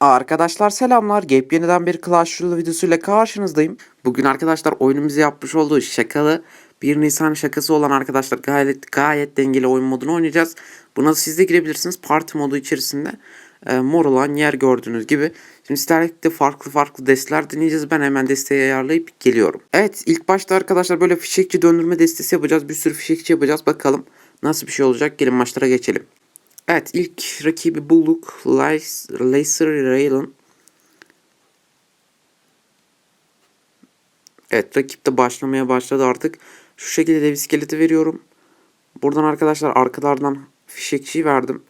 Arkadaşlar selamlar. Gap yeniden bir Clash Royale videosuyla karşınızdayım. Bugün arkadaşlar oyunumuzu yapmış olduğu şakalı 1 Nisan şakası olan arkadaşlar gayet gayet dengeli oyun modunu oynayacağız. Buna siz de girebilirsiniz. Parti modu içerisinde e, mor olan yer gördüğünüz gibi. Şimdi sizlerle farklı farklı desteler deneyeceğiz. Ben hemen desteği ayarlayıp geliyorum. Evet ilk başta arkadaşlar böyle fişekçi döndürme destesi yapacağız. Bir sürü fişekçi yapacağız. Bakalım nasıl bir şey olacak. Gelin maçlara geçelim. Evet ilk rakibi bulduk. Lacer Raylan. Evet rakip de başlamaya başladı artık. Şu şekilde dev iskeleti veriyorum. Buradan arkadaşlar arkalardan fişekçiyi verdim.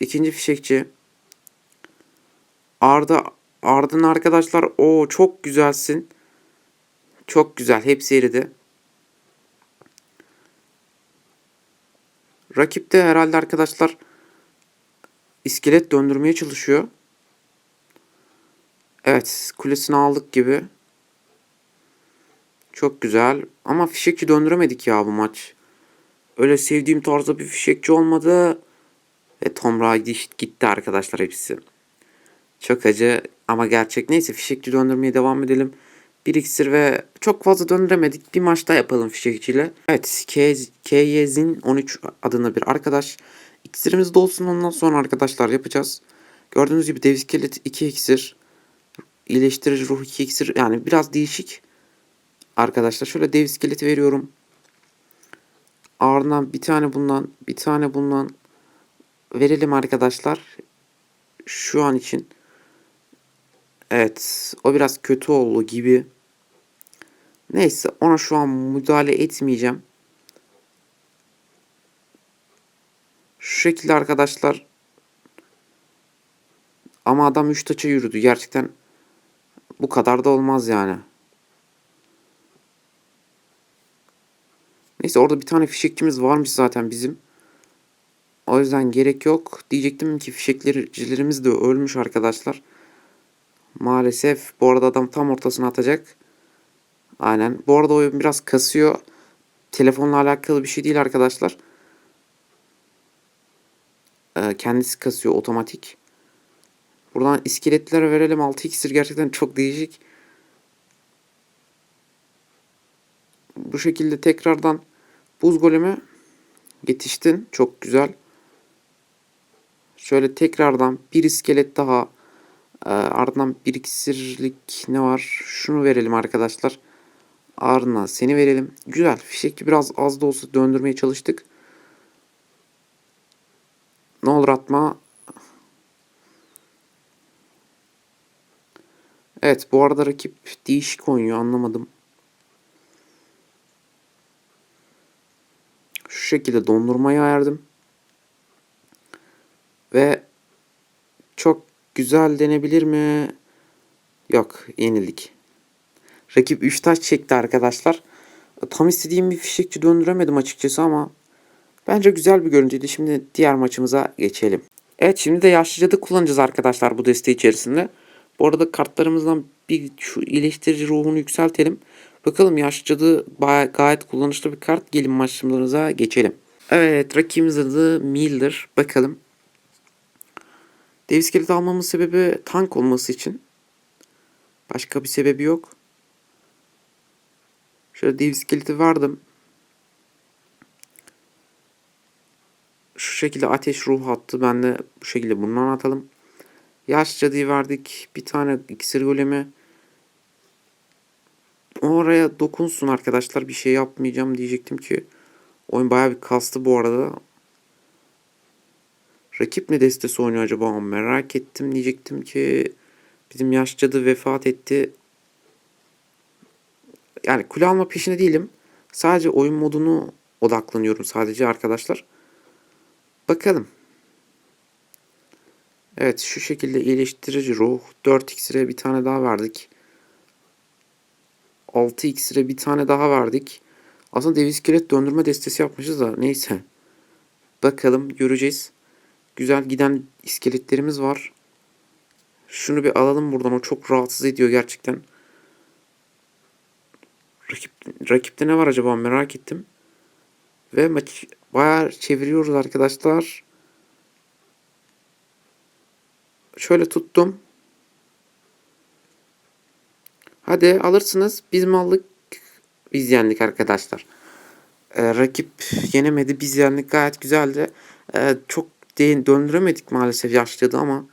İkinci fişekçi. Arda Ardın arkadaşlar o çok güzelsin. Çok güzel. Hepsi eridi. Rakip de herhalde arkadaşlar iskelet döndürmeye çalışıyor. Evet, kulesini aldık gibi. Çok güzel. Ama fişekçi döndüremedik ya bu maç. Öyle sevdiğim tarzda bir fişekçi olmadı. Ve Tom Brady gitti arkadaşlar hepsi. Çok acı ama gerçek. Neyse fişekçi döndürmeye devam edelim. Bir iksir ve çok fazla döndüremedik. Bir maçta yapalım fişekçiyle. Evet KYZ'in 13 adına bir arkadaş. İksirimiz dolsun ondan sonra arkadaşlar yapacağız. Gördüğünüz gibi dev iskelet 2 iksir. İyileştirici ruh 2 iksir. Yani biraz değişik. Arkadaşlar şöyle dev iskeleti veriyorum. Ardından bir tane bundan bir tane bundan verelim arkadaşlar. Şu an için. Evet o biraz kötü oldu gibi. Neyse ona şu an müdahale etmeyeceğim. Şu şekilde arkadaşlar. Ama adam 3 taça yürüdü. Gerçekten bu kadar da olmaz yani. Neyse orada bir tane fişekçimiz varmış zaten bizim. O yüzden gerek yok. Diyecektim ki fişeklericilerimiz de ölmüş arkadaşlar. Maalesef bu arada adam tam ortasına atacak. Aynen. Bu arada oyun biraz kasıyor. Telefonla alakalı bir şey değil arkadaşlar. Ee, kendisi kasıyor otomatik. Buradan iskeletlere verelim. 6 iksir gerçekten çok değişik. Bu şekilde tekrardan buz golemi yetiştin. Çok güzel. Şöyle tekrardan bir iskelet daha ee, ardından bir iksirlik ne var? Şunu verelim arkadaşlar. Ardından seni verelim. Güzel. Fişekli biraz az da olsa döndürmeye çalıştık. Ne olur atma. Evet bu arada rakip değişik oynuyor anlamadım. Şu şekilde dondurmayı ayardım. Ve çok güzel denebilir mi? Yok yenildik. Rakip 3 taş çekti arkadaşlar. Tam istediğim bir fişekçi döndüremedim açıkçası ama bence güzel bir görüntüydü. Şimdi diğer maçımıza geçelim. Evet şimdi de yaşlı cadı kullanacağız arkadaşlar bu desteği içerisinde. Bu arada kartlarımızdan bir şu iyileştirici ruhunu yükseltelim. Bakalım yaşlı cadı gayet kullanışlı bir kart. Gelin maçımıza geçelim. Evet rakibimiz adı Miller. Bakalım. Dev iskelet almamın sebebi tank olması için. Başka bir sebebi yok. Şöyle dev iskeleti verdim. Şu şekilde ateş ruh attı. Ben de bu şekilde bundan atalım. Yaş cadıyı verdik. Bir tane iksir golemi. Oraya dokunsun arkadaşlar. Bir şey yapmayacağım diyecektim ki. Oyun bayağı bir kastı bu arada. Rakip ne destesi oynuyor acaba merak ettim diyecektim ki bizim yaş cadı vefat etti. Yani kule alma peşinde değilim. Sadece oyun modunu odaklanıyorum sadece arkadaşlar. Bakalım. Evet şu şekilde iyileştirici ruh. 4 iksire bir tane daha verdik. 6 iksire bir tane daha verdik. Aslında dev iskelet döndürme destesi yapmışız da neyse. Bakalım göreceğiz. Güzel giden iskeletlerimiz var. Şunu bir alalım buradan. O çok rahatsız ediyor gerçekten. Rakip, rakipte ne var acaba merak ettim. Ve maç bayağı çeviriyoruz arkadaşlar. Şöyle tuttum. Hadi alırsınız. Biz mi aldık? Biz yendik arkadaşlar. Ee, rakip yenemedi. Biz yendik. Gayet güzeldi. Ee, çok de- döndüremedik maalesef yaşlıydı ama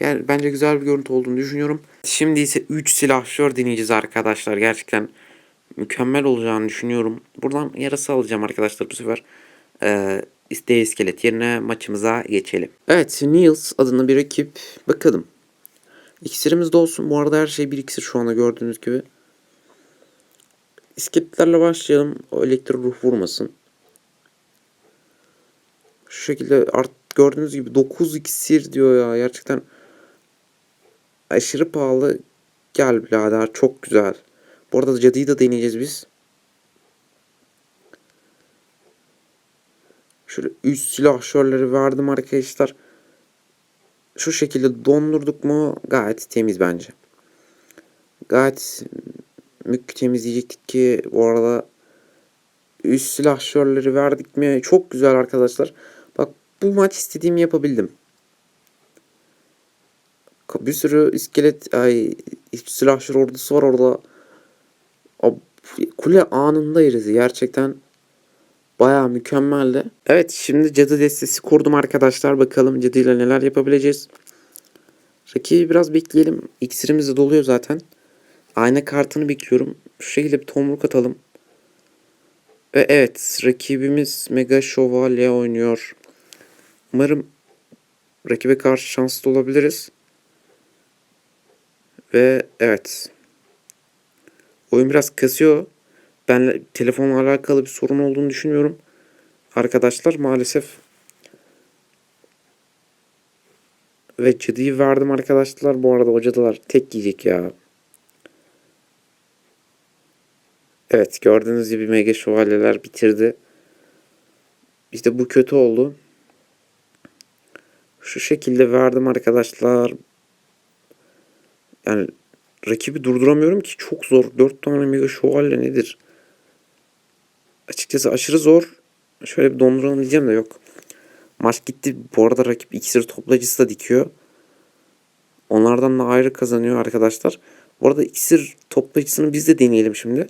yani bence güzel bir görüntü olduğunu düşünüyorum. Şimdi ise 3 silahşör deneyeceğiz arkadaşlar. Gerçekten mükemmel olacağını düşünüyorum. Buradan yarası alacağım arkadaşlar bu sefer. Ee, isteği iskelet yerine maçımıza geçelim. Evet Niels adında bir ekip. Bakalım. İksirimiz de olsun. Bu arada her şey bir iksir şu anda gördüğünüz gibi. İskeletlerle başlayalım. O elektrik ruh vurmasın. Şu şekilde art gördüğünüz gibi 9 iksir diyor ya. Gerçekten aşırı pahalı. Gel birader çok güzel. Bu arada cadıyı da deneyeceğiz biz. Şöyle üst silahşörleri verdim arkadaşlar. Şu şekilde dondurduk mu gayet temiz bence. Gayet mük temizleyecektik ki bu arada üst silahşörleri verdik mi çok güzel arkadaşlar. Bak bu maç istediğimi yapabildim. Bir sürü iskelet ay silahşör ordusu var orada. Kule anında eridi gerçekten. Bayağı mükemmeldi. Evet şimdi cadı destesi kurdum arkadaşlar. Bakalım cadıyla neler yapabileceğiz. Rakibi biraz bekleyelim. İksirimiz de doluyor zaten. Ayna kartını bekliyorum. Şu şekilde bir tomruk atalım. Ve evet rakibimiz Mega Şövalye oynuyor. Umarım rakibe karşı şanslı olabiliriz. Ve evet. Oyun biraz kasıyor. Ben telefonla alakalı bir sorun olduğunu düşünmüyorum. Arkadaşlar maalesef ve cadıyı verdim arkadaşlar. Bu arada o tek yiyecek ya. Evet gördüğünüz gibi mega şövalyeler bitirdi. İşte bu kötü oldu. Şu şekilde verdim arkadaşlar. Yani rakibi durduramıyorum ki çok zor. 4 tane mega şövalye nedir? Açıkçası aşırı zor. Şöyle bir donduralım diyeceğim de yok. Maç gitti. Bu arada rakip iksir toplayıcısı da dikiyor. Onlardan da ayrı kazanıyor arkadaşlar. Bu arada iksir toplayıcısını biz de deneyelim şimdi.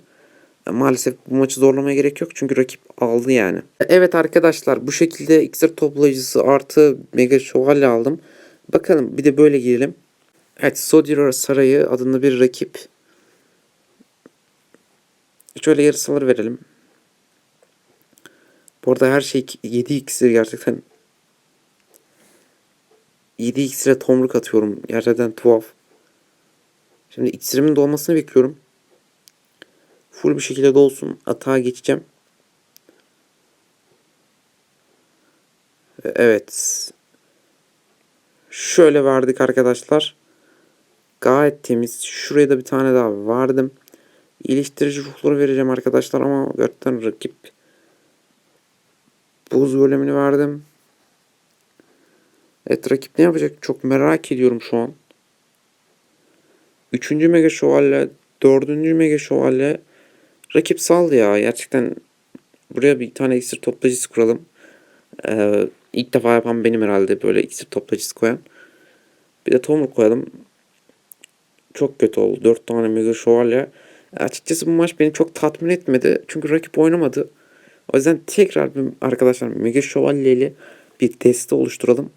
Maalesef bu maçı zorlamaya gerek yok çünkü rakip aldı yani. Evet arkadaşlar bu şekilde iksir toplayıcısı artı mega şövalye aldım. Bakalım bir de böyle girelim. Evet Sodira Sarayı adında bir rakip. Şöyle yarısaları verelim. Bu her şey 7 iksir gerçekten. 7 iksire tomruk atıyorum. Gerçekten tuhaf. Şimdi iksirimin dolmasını bekliyorum. Full bir şekilde dolsun. Atağa geçeceğim. Evet. Şöyle verdik arkadaşlar. Gayet temiz. Şuraya da bir tane daha verdim. İyileştirici ruhları vereceğim arkadaşlar ama gerçekten rakip buz bölümünü verdim. Evet rakip ne yapacak çok merak ediyorum şu an. Üçüncü mega şövalye, dördüncü mega şövalye. Rakip saldı ya gerçekten. Buraya bir tane iksir toplayıcısı kuralım. Ee, ilk defa yapan benim herhalde böyle iksir toplayıcısı koyan. Bir de tomruk koyalım. Çok kötü oldu. Dört tane mega şövalye. Açıkçası bu maç beni çok tatmin etmedi. Çünkü rakip oynamadı. O yüzden tekrar bir arkadaşlar Mega Şövalyeli bir testi oluşturalım.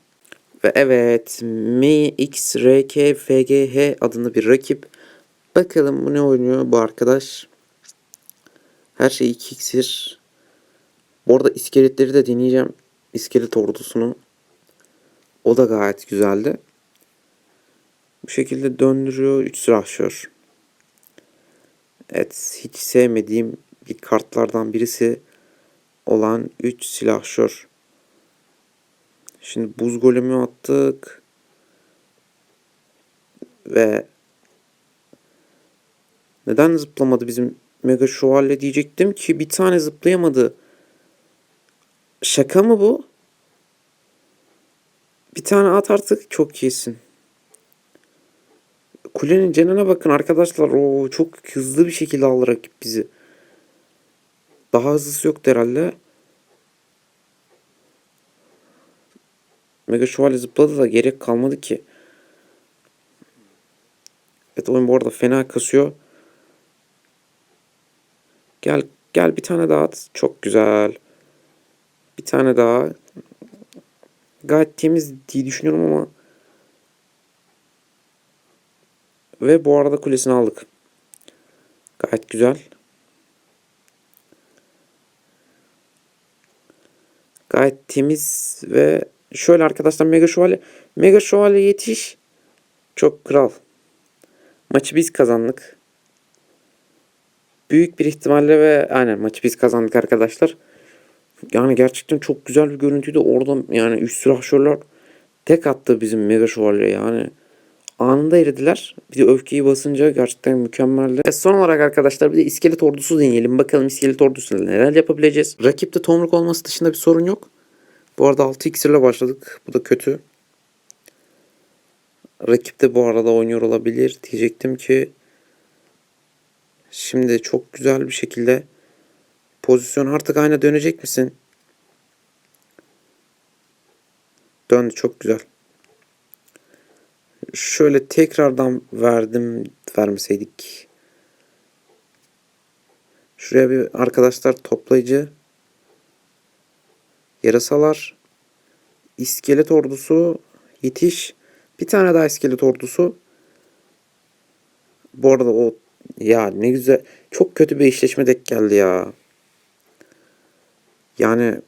Ve evet MXRKFGH adında bir rakip. Bakalım bu ne oynuyor bu arkadaş. Her şey 2 iksir. Bu arada iskeletleri de deneyeceğim. İskelet ordusunu. O da gayet güzeldi. Bu şekilde döndürüyor. 3 silahşör. Evet hiç sevmediğim bir kartlardan birisi olan 3 silahşör. Şimdi buz golemi attık. Ve neden zıplamadı bizim mega şövalye diyecektim ki bir tane zıplayamadı. Şaka mı bu? Bir tane at artık çok iyisin. Kulenin canına bakın arkadaşlar. O çok hızlı bir şekilde aldı rakip bizi. Daha hızlısı yoktu herhalde. Mega Şövalye zıpladı da gerek kalmadı ki. Evet oyun bu arada fena kasıyor. Gel gel bir tane daha at. Çok güzel. Bir tane daha. Gayet temiz diye düşünüyorum ama. Ve bu arada kulesini aldık. Gayet güzel. Gayet temiz ve şöyle arkadaşlar Mega Şövalye. Mega Şövalye yetiş. Çok kral. Maçı biz kazandık. Büyük bir ihtimalle ve aynen maçı biz kazandık arkadaşlar. Yani gerçekten çok güzel bir görüntüydü. Orada yani üst silahşörler tek attı bizim Mega Şövalye yani. Anında eridiler. Bir de öfkeyi basınca gerçekten mükemmeldi. E son olarak arkadaşlar bir de iskelet ordusu deneyelim. Bakalım iskelet ordusuyla neler yapabileceğiz. Rakipte tomruk olması dışında bir sorun yok. Bu arada 6 iksirle başladık. Bu da kötü. Rakip de bu arada oynuyor olabilir. Diyecektim ki şimdi çok güzel bir şekilde pozisyon artık aynı dönecek misin? Döndü çok güzel. Şöyle tekrardan verdim vermeseydik. Şuraya bir arkadaşlar toplayıcı yarasalar iskelet ordusu yetiş. Bir tane daha iskelet ordusu. Bu arada o ya ne güzel çok kötü bir eşleşme denk geldi ya. Yani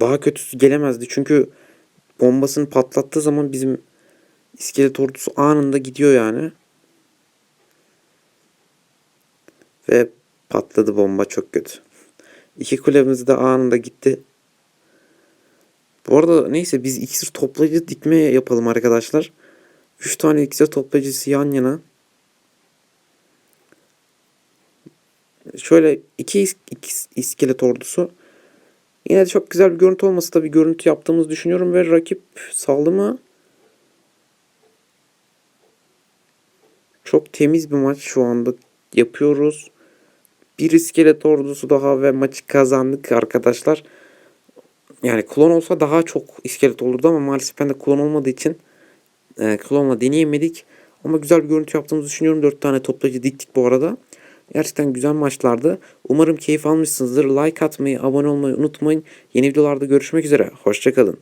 daha kötüsü gelemezdi çünkü bombasını patlattığı zaman bizim iskelet ordusu anında gidiyor yani ve patladı bomba çok kötü İki kulemiz de anında gitti bu arada neyse biz iksir toplayıcı dikme yapalım arkadaşlar. 3 tane iksir toplayıcısı yan yana. Şöyle iki, is- iskelet ordusu. Yine de çok güzel bir görüntü olması da bir görüntü yaptığımızı düşünüyorum ve rakip saldı mı? Çok temiz bir maç şu anda yapıyoruz. Bir iskelet ordusu daha ve maçı kazandık arkadaşlar. Yani klon olsa daha çok iskelet olurdu ama maalesef ben de klon olmadığı için e, klonla deneyemedik. Ama güzel bir görüntü yaptığımızı düşünüyorum. 4 tane toplayıcı diktik bu arada. Gerçekten güzel maçlardı. Umarım keyif almışsınızdır. Like atmayı, abone olmayı unutmayın. Yeni videolarda görüşmek üzere. Hoşçakalın.